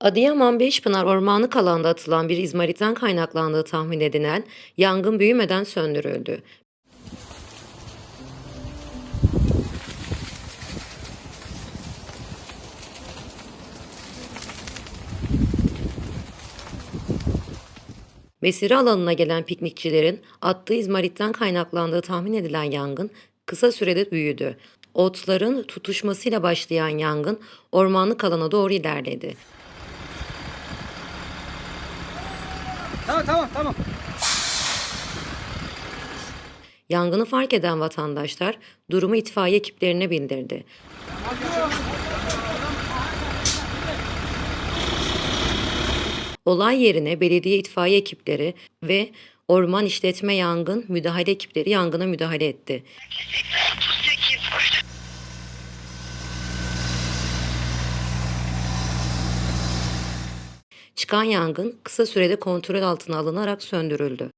Adıyaman Beşpınar Ormanlık alanda atılan bir izmaritten kaynaklandığı tahmin edilen yangın büyümeden söndürüldü. Mesire alanına gelen piknikçilerin attığı izmaritten kaynaklandığı tahmin edilen yangın kısa sürede büyüdü. Otların tutuşmasıyla başlayan yangın ormanlık alana doğru ilerledi. Tamam tamam tamam. Yangını fark eden vatandaşlar durumu itfaiye ekiplerine bildirdi. Olay yerine belediye itfaiye ekipleri ve orman işletme yangın müdahale ekipleri yangına müdahale etti. Çıkan yangın kısa sürede kontrol altına alınarak söndürüldü.